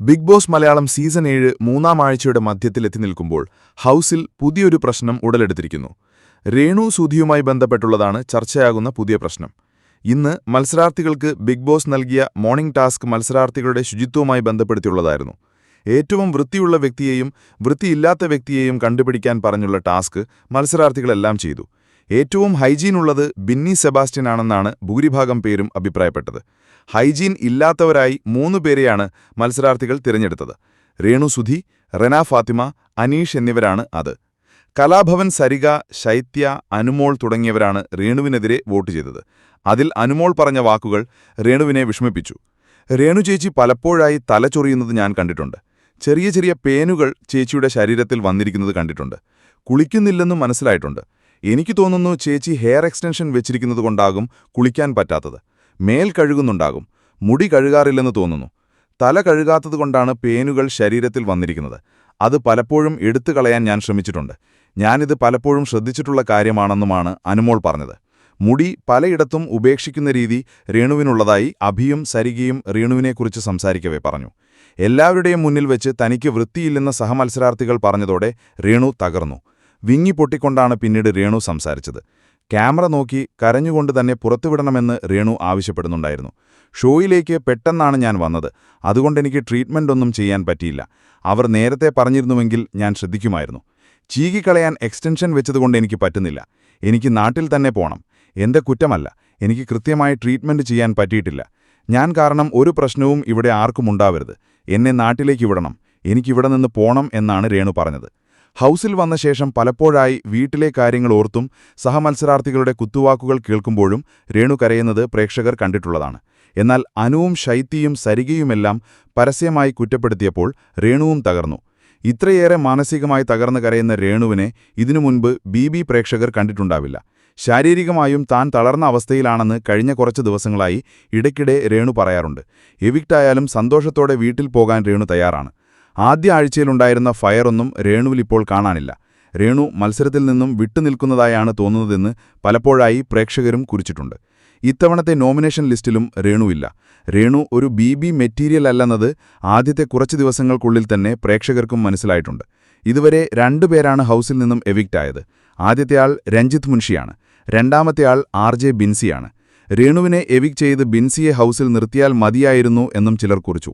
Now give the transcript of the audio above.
Big boss Malayalam season ഏഴ് മൂന്നാം ആഴ്ചയുടെ മധ്യത്തിലെത്തി നിൽക്കുമ്പോൾ ഹൗസിൽ പുതിയൊരു പ്രശ്നം ഉടലെടുത്തിരിക്കുന്നു. രേണു സുധിയുമായി ബന്ധപ്പെട്ടുള്ളതാണ് ചർച്ചയാകുന്ന പുതിയ പ്രശ്നം. ഇന്ന് മത്സരാർത്ഥികൾക്ക് ബിഗ് ബോസ് നൽകിയ മോർണിംഗ് ടാസ്ക് മത്സരാർത്ഥികളുടെ ശുചിത്വവുമായി ബന്ധപ്പെടുത്തിയുള്ളതായിരുന്നു. ഏറ്റവും വൃത്തിയുള്ള വ്യക്തിയെയും വൃത്തിയില്ലാത്ത വ്യക്തിയെയും കണ്ടുപിടിക്കാൻ പറഞ്ഞുള്ള ടാസ്ക് മത്സരാർത്ഥികളെല്ലാം ചെയ്തു. ഏറ്റവും ഹൈജീനുള്ളത് ബിന്നി സെബാസ്റ്റ്യൻ ആണെന്നാണ് ഭൂരിഭാഗം പേരും അഭിപ്രായപ്പെട്ടത്. ഹൈജീൻ ഇല്ലാത്തവരായി മൂന്നു പേരെയാണ് മത്സരാർത്ഥികൾ തിരഞ്ഞെടുത്തത്. രേണു സുധി റെന ഫാത്തിമ അനീഷ് എന്നിവരാണ് അത്. കലാഭവൻ സരിക ശൈത്യ അനുമോൾ തുടങ്ങിയവരാണ് രേണുവിനെതിരെ വോട്ട് ചെയ്തത്. അതിൽ അനുമോൾ പറഞ്ഞ വാക്കുകൾ രേണുവിനെ വിഷമിപ്പിച്ചു. രേണു ചേച്ചി പലപ്പോഴായി തലചൊറിയുന്നത് ഞാൻ കണ്ടിട്ടുണ്ട്. ചെറിയ ചെറിയ പേനുകൾ ചേച്ചിയുടെ ശരീരത്തിൽ വന്നിരിക്കുന്നത് കണ്ടിട്ടുണ്ട്. കുളിക്കുന്നില്ലെന്നും മനസ്സിലായിട്ടുണ്ട്. എനിക്ക് തോന്നുന്നു ചേച്ചി ഹെയർ എക്സ്റ്റൻഷൻ വെച്ചിരിക്കുന്നതുകൊണ്ടാകും കുളിക്കാൻ പറ്റാത്തത്. മേൽ കഴുകുന്നുണ്ടാകും. മുടി കഴുകാറില്ലെന്ന് തോന്നുന്നു. തല കഴുകാത്തതുകൊണ്ടാണ് പേനുകൾ ശരീരത്തിൽ വന്നിരിക്കുന്നത്. അത് പലപ്പോഴും എടുത്തു കളയാൻ ഞാൻ ശ്രമിച്ചിട്ടുണ്ട്. ഞാനിത് പലപ്പോഴും ശ്രദ്ധിച്ചിട്ടുള്ള കാര്യമാണെന്നുമാണ് അനുമോൾ പറഞ്ഞത്. മുടി പലയിടത്തും ഉപേക്ഷിക്കുന്ന രീതി രേണുവിനുള്ളതായി അഭിയും സരികയും രേണുവിനെക്കുറിച്ച് സംസാരിക്കവേ പറഞ്ഞു. എല്ലാവരുടെയും മുന്നിൽ വെച്ച് തനിക്ക് വൃത്തിയില്ലെന്ന സഹമത്സരാർത്ഥികൾ പറഞ്ഞതോടെ രേണു തകർന്നു. വിങ്ങിപ്പൊട്ടിക്കൊണ്ടാണ് പിന്നീട് രേണു സംസാരിച്ചത്. ക്യാമറ നോക്കി കരഞ്ഞുകൊണ്ട് തന്നെ പുറത്തുവിടണമെന്ന് രേണു ആവശ്യപ്പെടുന്നുണ്ടായിരുന്നു. ഷോയിലേക്ക് പെട്ടെന്നാണ് ഞാൻ വന്നത്. അതുകൊണ്ടെനിക്ക് ട്രീറ്റ്മെന്റ് ഒന്നും ചെയ്യാൻ പറ്റിയില്ല. അവർ നേരത്തെ പറഞ്ഞിരുന്നുവെങ്കിൽ ഞാൻ ശ്രദ്ധിക്കുമായിരുന്നു. ചീകിക്കളയാൻ എക്സ്റ്റൻഷൻ വെച്ചതുകൊണ്ട് എനിക്ക് പറ്റുന്നില്ല. എനിക്ക് നാട്ടിൽ തന്നെ പോകണം എന്റെ കുറ്റമല്ല. എനിക്ക് കൃത്യമായി ട്രീറ്റ്മെന്റ് ചെയ്യാൻ പറ്റിയിട്ടില്ല. ഞാൻ കാരണം ഒരു പ്രശ്നവും ഇവിടെ ആർക്കും ഉണ്ടാവരുത്. എന്നെ നാട്ടിലേക്ക് വിടണം. എനിക്കിവിടെ നിന്ന് പോണം എന്നാണ് രേണു പറഞ്ഞത്. ഹൗസിൽ വന്ന ശേഷം പലപ്പോഴായി വീട്ടിലെ കാര്യങ്ങൾ ഓർത്തും സഹമത്സരാർത്ഥികളുടെ കുത്തുവാക്കുകൾ കേൾക്കുമ്പോഴും രേണു കരയുന്നത് പ്രേക്ഷകർ കണ്ടിട്ടുള്ളതാണ്. എന്നാൽ അനുവും ശൈത്യയും സരികയുമെല്ലാം പരസ്യമായി കുറ്റപ്പെടുത്തിയപ്പോൾ രേണുവും തകർന്നു. ഇത്രയേറെ മാനസികമായി തകർന്നു കരയുന്ന രേണുവിനെ ഇതിനു മുൻപ് ബി ബി പ്രേക്ഷകർ കണ്ടിട്ടുണ്ടാവില്ല. ശാരീരികമായും താൻ തളർന്ന അവസ്ഥയിലാണെന്ന് കഴിഞ്ഞ കുറച്ച് ദിവസങ്ങളായി ഇടയ്ക്കിടെ രേണു പറയാറുണ്ട്. എവിക്റ്റായാലും സന്തോഷത്തോടെ വീട്ടിൽ പോകാൻ രേണു തയ്യാറാണ്. ആദ്യ ആഴ്ചയിലുണ്ടായിരുന്ന ഫയറൊന്നും രേണുവിലിപ്പോൾ കാണാനില്ല. രേണു മത്സരത്തിൽ നിന്നും വിട്ടുനിൽക്കുന്നതായാണ് തോന്നുന്നതെന്ന് പലപ്പോഴായി പ്രേക്ഷകരും കുറിച്ചിട്ടുണ്ട്. ഇത്തവണത്തെ നോമിനേഷൻ ലിസ്റ്റിലും രേണുവില്ല. രേണു ഒരു ബി ബി മെറ്റീരിയൽ അല്ലെന്നത് ആദ്യത്തെ കുറച്ച് ദിവസങ്ങൾക്കുള്ളിൽ തന്നെ പ്രേക്ഷകർക്കും മനസ്സിലായിട്ടുണ്ട്. ഇതുവരെ രണ്ടുപേരാണ് ഹൗസിൽ നിന്നും എവിക്റ്റായത്. ആദ്യത്തെയാൾ രഞ്ജിത്ത് മുൻഷിയാണ്. രണ്ടാമത്തെയാൾ ആർ ജെ ബിൻസിയാണ്. രേണുവിനെ എവിക് ചെയ്ത് ബിൻസിയെ ഹൗസിൽ നിർത്തിയാൽ മതിയായിരുന്നു എന്നും ചിലർ കുറിച്ചു.